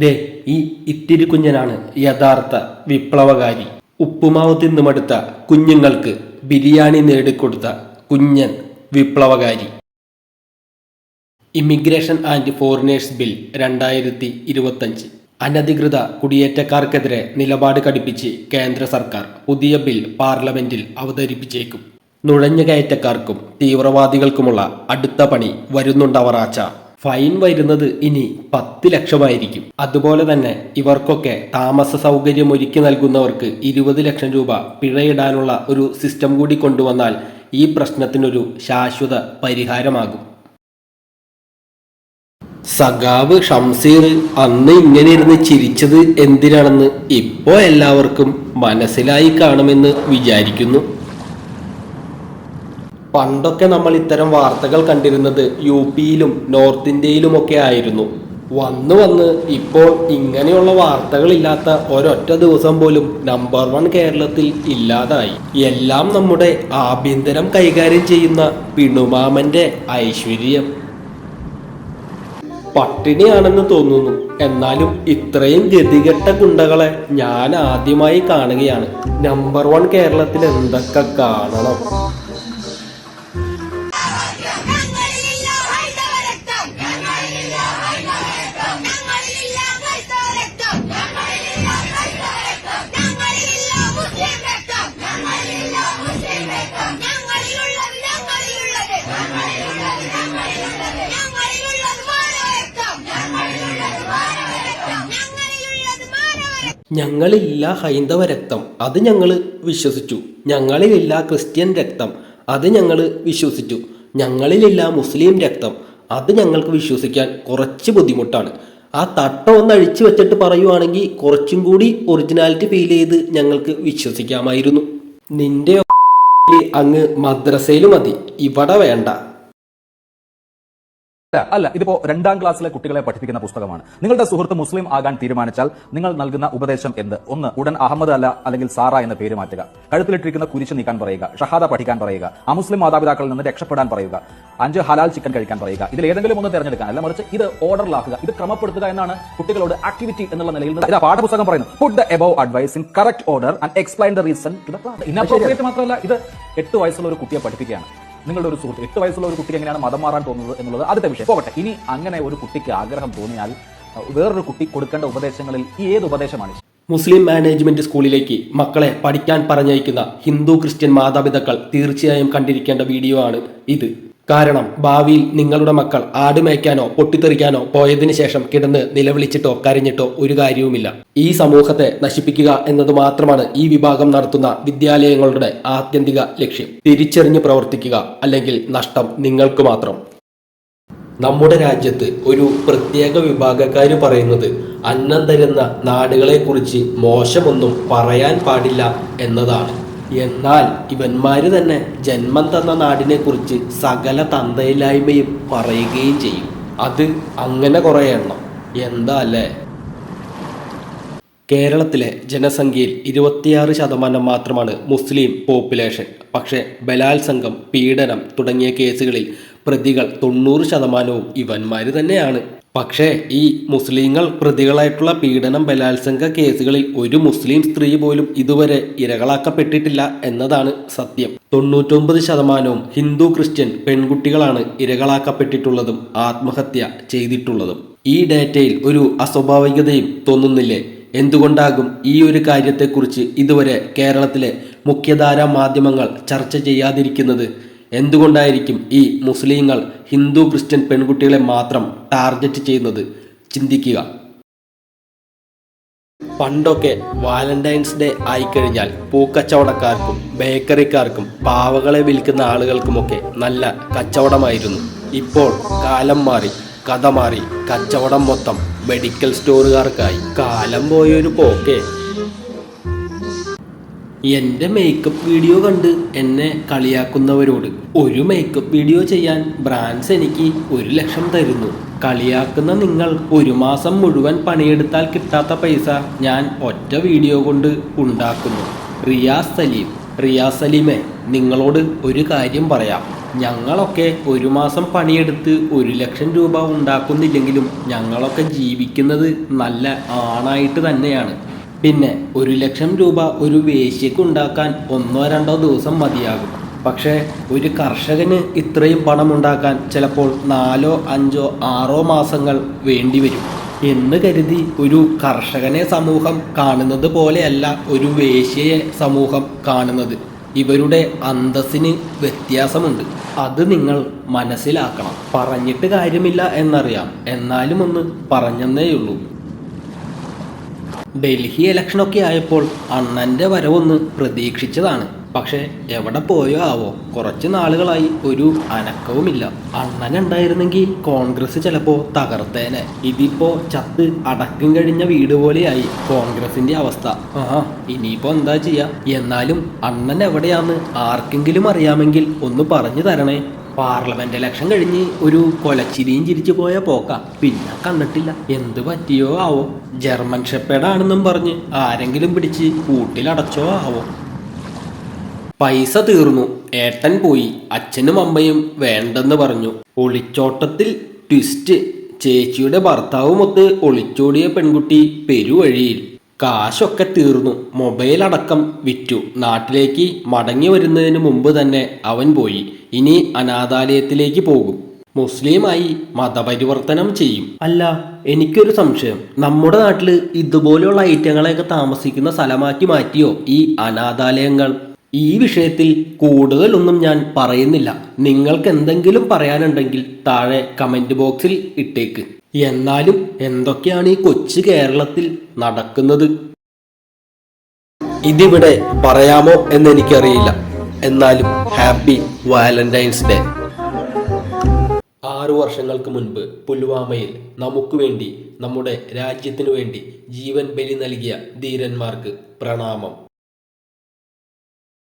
ദേ ഈ ഇത്തിരി കുഞ്ഞനാണ് യഥാർത്ഥ വിപ്ലവകാരി. ഉപ്പുമാവ് തിന്നുമടുത്ത കുഞ്ഞുങ്ങൾക്ക് ബിരിയാണി നേടിക്കൊടുത്ത കുഞ്ഞൻ വിപ്ലവകാരി. ഇമിഗ്രേഷൻ ആൻഡ് ഫോറിനേഴ്സ് ബിൽ രണ്ടായിരത്തി ഇരുപത്തഞ്ച് അനധികൃത കുടിയേറ്റക്കാർക്കെതിരെ നിലപാട് കടുപ്പിച്ച് കേന്ദ്ര സർക്കാർ പുതിയ ബിൽ പാർലമെന്റിൽ അവതരിപ്പിച്ചേക്കും. നുഴഞ്ഞുകയറ്റക്കാർക്കും തീവ്രവാദികൾക്കുമുള്ള അടുത്ത പണി വരുന്നുണ്ടവറാച്ച ഫൈൻ വരുന്നത് ഇനി പത്ത് ലക്ഷമായിരിക്കും. അതുപോലെ തന്നെ ഇവർക്കൊക്കെ താമസ സൗകര്യം ഒരുക്കി നൽകുന്നവർക്ക് ഇരുപത് ലക്ഷം രൂപ പിഴയിടാനുള്ള ഒരു സിസ്റ്റം കൂടി കൊണ്ടുവന്നാൽ ഈ പ്രശ്നത്തിനൊരു ശാശ്വത പരിഹാരമാകും. സഖാവ് ഷംസീർ അന്ന് ഇങ്ങനെ ഇരുന്ന് ചിരിച്ചത് എന്തിനാണെന്ന് ഇപ്പോ എല്ലാവർക്കും മനസ്സിലായി കാണുമെന്ന് വിചാരിക്കുന്നു. പണ്ടൊക്കെ നമ്മൾ ഇത്തരം വാർത്തകൾ കണ്ടിരുന്നത് യു പിയിലും നോർത്ത് ഇന്ത്യയിലുമൊക്കെ ആയിരുന്നു. വന്ന് വന്ന് ഇപ്പോൾ ഇങ്ങനെയുള്ള വാർത്തകളില്ലാത്ത ഒരൊറ്റ ദിവസം പോലും നമ്പർ വൺ കേരളത്തിൽ ഇല്ലാതായി. എല്ലാം നമ്മുടെ ആഭ്യന്തരം കൈകാര്യം ചെയ്യുന്ന പിണുമാമന്റെ ഐശ്വര്യം. പട്ടിണിയാണെന്ന് തോന്നുന്നു. എന്നാലും ഇത്രയും ഗതികെട്ട ഗുണ്ടകളെ ഞാൻ ആദ്യമായി കാണുകയാണ്. നമ്പർ വൺ കേരളത്തിൽ എന്തൊക്കെ കാണണം? ഞങ്ങളില്ല ഹൈന്ദവ രക്തം. അത് ഞങ്ങൾ വിശ്വസിച്ചു. ഞങ്ങളിലില്ല ക്രിസ്ത്യൻ രക്തം. അത് ഞങ്ങൾ വിശ്വസിച്ചു. ഞങ്ങളിലില്ല മുസ്ലിം രക്തം. അത് ഞങ്ങൾക്ക് വിശ്വസിക്കാൻ കുറച്ച് ബുദ്ധിമുട്ടാണ്. ആ തട്ട ഒന്ന് അഴിച്ചു വെച്ചിട്ട് പറയുവാണെങ്കിൽ കുറച്ചും കൂടി ഒറിജിനാലിറ്റി ഫീൽ ചെയ്ത് ഞങ്ങൾക്ക് വിശ്വസിക്കാമായിരുന്നു. നിന്റെ അങ്ങ് മദ്രസയിൽ മതി. ഇവിടെ വേണ്ട. അല്ല, ഇതിപ്പോ രണ്ടാം ക്ലാസ്സിലെ കുട്ടികളെ പഠിപ്പിക്കുന്ന പുസ്തകമാണ്. നിങ്ങളുടെ സുഹൃത്ത് മുസ്ലിം ആകാൻ തീരുമാനിച്ചാൽ നിങ്ങൾ നൽകുന്ന ഉപദേശം എന്ത്? ഒന്ന് ഉടൻ അഹമ്മദ് അല്ല അല്ലെങ്കിൽ സാറ എന്ന പേര് മാറ്റുക. കഴുത്തിലിട്ടിരിക്കുന്ന കുരിശ് നീക്കാൻ പറയുക ഷഹാദ പഠിക്കാൻ പറയുക അമുസ്ലിം മാതാപിതാക്കളിൽ നിന്ന് രക്ഷപ്പെടാൻ പറയുക അഞ്ച് ഹലാൽ ചിക്കൻ കഴിക്കാൻ പറയുക ഇതിൽ ഏതെങ്കിലും ഒന്ന് തിരഞ്ഞെടുക്കാൻ അല്ല മറിച്ച് ഇത് ഓർഡറിലാക്കുക ഇത് ക്രമപ്പെടുത്തുക എന്നാണ് കുട്ടികളോട് ആക്ടിവിറ്റി എന്നുള്ള നിലയിൽ ഇതാ പാഠപുസ്തകം പറയുന്നു put the above advice in correct order and explain the reason inappropriate മാത്രമല്ല ഇത് എട്ട് വയസ്സുള്ള ഒരു കുട്ടിയെ പഠിപ്പിക്കുകയാണ്. നിങ്ങളുടെ ഒരു സുഹൃത്ത് എട്ട് വയസ്സുള്ള ഒരു കുട്ടിക്ക് എങ്ങനെയാണ് മതം മാറാൻ തോന്നുന്നത് എന്നുള്ളത് ആദ്യത്തെ വിഷയം. പോകട്ടെ. ഇനി അങ്ങനെ ഒരു കുട്ടിക്ക് ആഗ്രഹം തോന്നിയാൽ വേറൊരു കുട്ടി കൊടുക്കേണ്ട ഉപദേശങ്ങളിൽ ഈ ഏത് ഉപദേശമാണ്? മുസ്ലിം മാനേജ്മെന്റ് സ്കൂളിലേക്ക് മക്കളെ പഠിക്കാൻ പറഞ്ഞയക്കുന്ന ഹിന്ദു ക്രിസ്ത്യൻ മാതാപിതാക്കൾ തീർച്ചയായും കണ്ടിരിക്കേണ്ട വീഡിയോ ആണ് ഇത്. കാരണം ഭാവിയിൽ നിങ്ങളുടെ മക്കൾ ആട് മേയ്ക്കാനോ പൊട്ടിത്തെറിക്കാനോ പോയതിനു ശേഷം കിടന്ന് നിലവിളിച്ചിട്ടോ കരഞ്ഞിട്ടോ ഒരു കാര്യവുമില്ല. ഈ സമൂഹത്തെ നശിപ്പിക്കുക എന്നത് മാത്രമാണ് ഈ വിഭാഗം നടത്തുന്ന വിദ്യാലയങ്ങളുടെ ആത്യന്തിക ലക്ഷ്യം. തിരിച്ചറിഞ്ഞ് പ്രവർത്തിക്കുക അല്ലെങ്കിൽ നഷ്ടം നിങ്ങൾക്ക് മാത്രം. നമ്മുടെ രാജ്യത്ത് ഒരു പ്രത്യേക വിഭാഗക്കാർ പറയുന്നത് അന്നം തരുന്ന നാടുകളെക്കുറിച്ച് മോശമൊന്നും പറയാൻ പാടില്ല എന്നതാണ്. എന്നാൽ ഇവന്മാര് തന്നെ ജന്മം തന്ന നാടിനെക്കുറിച്ച് സകല തന്തയില്ലായ്മയും പറയുകയും ചെയ്യും. അത് അങ്ങനെ കുറേ എണ്ണം. എന്താ അല്ലേ? കേരളത്തിലെ ജനസംഖ്യയിൽ ഇരുപത്തിയാറ് ശതമാനം മാത്രമാണ് മുസ്ലിം പോപ്പുലേഷൻ. പക്ഷേ ബലാത്സംഗം പീഡനം തുടങ്ങിയ കേസുകളിൽ പ്രതികൾ തൊണ്ണൂറ് ശതമാനവും ഇവന്മാർ തന്നെയാണ്. പക്ഷേ ഈ മുസ്ലിങ്ങൾ പ്രതികളായിട്ടുള്ള പീഡനം ബലാത്സംഗ കേസുകളിൽ ഒരു മുസ്ലിം സ്ത്രീ പോലും ഇതുവരെ ഇരകളാക്കപ്പെട്ടിട്ടില്ല എന്നതാണ് സത്യം. തൊണ്ണൂറ്റൊമ്പത് ശതമാനവും ഹിന്ദു ക്രിസ്ത്യൻ പെൺകുട്ടികളാണ് ഇരകളാക്കപ്പെട്ടിട്ടുള്ളതും ആത്മഹത്യ ചെയ്തിട്ടുള്ളതും. ഈ ഡാറ്റയിൽ ഒരു അസ്വാഭാവികതയും തോന്നുന്നില്ലേ? എന്തുകൊണ്ടാകും ഈ ഒരു കാര്യത്തെക്കുറിച്ച് ഇതുവരെ കേരളത്തിലെ മുഖ്യധാരാ മാധ്യമങ്ങൾ ചർച്ച ചെയ്യാതിരിക്കുന്നത്? എന്തുകൊണ്ടായിരിക്കും ഈ മുസ്ലിങ്ങൾ ഹിന്ദു ക്രിസ്ത്യൻ പെൺകുട്ടികളെ മാത്രം ടാർഗറ്റ് ചെയ്യുന്നത്? ചിന്തിക്കുക. പണ്ടൊക്കെ വാലന്റൈൻസ് ഡേ ആയിക്കഴിഞ്ഞാൽ പൂക്കച്ചവടക്കാർക്കും ബേക്കറിക്കാർക്കും പാവകളെ വിൽക്കുന്ന ആളുകൾക്കുമൊക്കെ നല്ല കച്ചവടമായിരുന്നു. ഇപ്പോൾ കാലം മാറി കഥ മാറി കച്ചവടം മൊത്തം മെഡിക്കൽ സ്റ്റോറുകാർക്കായി. കാലം പോയൊരു പോക്കേ. എന്റെ മേക്കപ്പ് വീഡിയോ കണ്ട് എന്നെ കളിയാക്കുന്നവരോട് ഒരു മേക്കപ്പ് വീഡിയോ ചെയ്യാൻ ബ്രാൻഡ്സ് എനിക്ക് ഒരു ലക്ഷം തരുന്നു. കളിയാക്കുന്ന നിങ്ങൾ ഒരു മാസം മുഴുവൻ പണിയെടുത്താൽ കിട്ടാത്ത പൈസ ഞാൻ ഒറ്റ വീഡിയോ കൊണ്ട് ഉണ്ടാക്കുന്നു. റിയാസ് സലീം റിയാസ് സലീമെ നിങ്ങളോട് ഒരു കാര്യം പറയാം. ഞങ്ങളൊക്കെ ഒരു മാസം പണിയെടുത്ത് ഒരു ലക്ഷം രൂപ ഉണ്ടാക്കുന്നില്ലെങ്കിലും ഞങ്ങളൊക്കെ ജീവിക്കുന്നത് നല്ല ആണായിട്ട് തന്നെയാണ്. പിന്നെ ഒരു ലക്ഷം രൂപ ഒരു വേശ്യക്ക് ഉണ്ടാക്കാൻ ഒന്നോ രണ്ടോ ദിവസം മതിയാകും. പക്ഷേ ഒരു കർഷകന് ഇത്രയും പണം ഉണ്ടാക്കാൻ ചിലപ്പോൾ നാലോ അഞ്ചോ ആറോ മാസങ്ങൾ വേണ്ടിവരും എന്ന് കരുതി ഒരു കർഷകനെ സമൂഹം കാണുന്നത് പോലെയല്ല ഒരു വേശ്യയെ സമൂഹം കാണുന്നത്. ഇവരുടെ അന്തസ്സിന് വ്യത്യാസമുണ്ട്. അത് നിങ്ങൾ മനസ്സിലാക്കണം. പറഞ്ഞിട്ട് കാര്യമില്ല എന്നറിയാം. എന്നാലും ഒന്ന് പറഞ്ഞെന്നേയുള്ളൂ. ഡൽഹി ഇലക്ഷനൊക്കെ ആയപ്പോൾ അണ്ണന്റെ വരവൊന്ന് പ്രതീക്ഷിച്ചതാണ്. പക്ഷേ എവിടെ പോയോ ആവോ കുറച്ച് നാളുകളായി ഒരു അനക്കവുമില്ല. അണ്ണൻ ഉണ്ടായിരുന്നെങ്കിൽ കോൺഗ്രസ് ചിലപ്പോൾ തകർത്തേനെ. ഇതിപ്പോ ചത്ത് അടക്കം കഴിഞ്ഞ വീട് പോലെയായി കോൺഗ്രസിന്റെ അവസ്ഥ. ആഹാ ഇനിയിപ്പോ എന്താ ചെയ്യാ? എന്നാലും അണ്ണൻ എവിടെയാന്ന് ആർക്കെങ്കിലും അറിയാമെങ്കിൽ ഒന്ന് പറഞ്ഞു തരണേ. പാർലമെന്റ് ഇലക്ഷൻ കഴിഞ്ഞ് ഒരു കൊലച്ചിരിയും ചിരിച്ചു പോയ പോക്ക. പിന്നെ കണ്ടിട്ടില്ല. എന്ത് പറ്റിയോ ആവോ? ജർമ്മൻ ഷെപ്പേഡാണെന്നും പറഞ്ഞ് ആരെങ്കിലും പിടിച്ച് കൂട്ടിലടച്ചോ ആവോ? പൈസ തീർന്നു. ഏട്ടൻ പോയി. അച്ഛനും അമ്മയും വേണ്ടെന്ന് പറഞ്ഞു. ഒളിച്ചോട്ടത്തിൽ ട്വിസ്റ്റ് ചേച്ചിയുടെ ഭർത്താവുമൊത്ത് ഒളിച്ചോടിയ പെൺകുട്ടി പെരുവഴിയിൽ. കാശൊക്കെ തീർന്നു. മൊബൈൽ അടക്കം വിറ്റു. നാട്ടിലേക്ക് മടങ്ങി വരുന്നതിന് മുമ്പ് തന്നെ അവൻ പോയി. ഇനി അനാഥാലയത്തിലേക്ക് പോകും. മുസ്ലിമായി മതപരിവർത്തനം ചെയ്യും. അല്ല എനിക്കൊരു സംശയം. നമ്മുടെ നാട്ടിൽ ഇതുപോലെയുള്ള ഐറ്റങ്ങളെയൊക്കെ താമസിക്കുന്ന സ്ഥലമാക്കി മാറ്റിയോ ഈ അനാഥാലയങ്ങൾ? ഈ വിഷയത്തിൽ കൂടുതലൊന്നും ഞാൻ പറയുന്നില്ല. നിങ്ങൾക്ക് എന്തെങ്കിലും പറയാനുണ്ടെങ്കിൽ താഴെ കമന്റ് ബോക്സിൽ ഇട്ടേക്ക്. എന്നാലും എന്തൊക്കെയാണ് ഈ കൊച്ചു കേരളത്തിൽ നടക്കുന്നത്? ഇതിവിടെ പറയാമോ എന്ന് എനിക്കറിയില്ല എന്നാലും ഹാപ്പി വാലന്റൈൻസ് ഡേ. ആറു വർഷങ്ങൾക്ക് മുൻപ് പുൽവാമയിൽ നമുക്ക് വേണ്ടി നമ്മുടെ രാജ്യത്തിനു വേണ്ടി ജീവൻ ബലി നൽകിയ ധീരന്മാർക്ക് പ്രണാമം.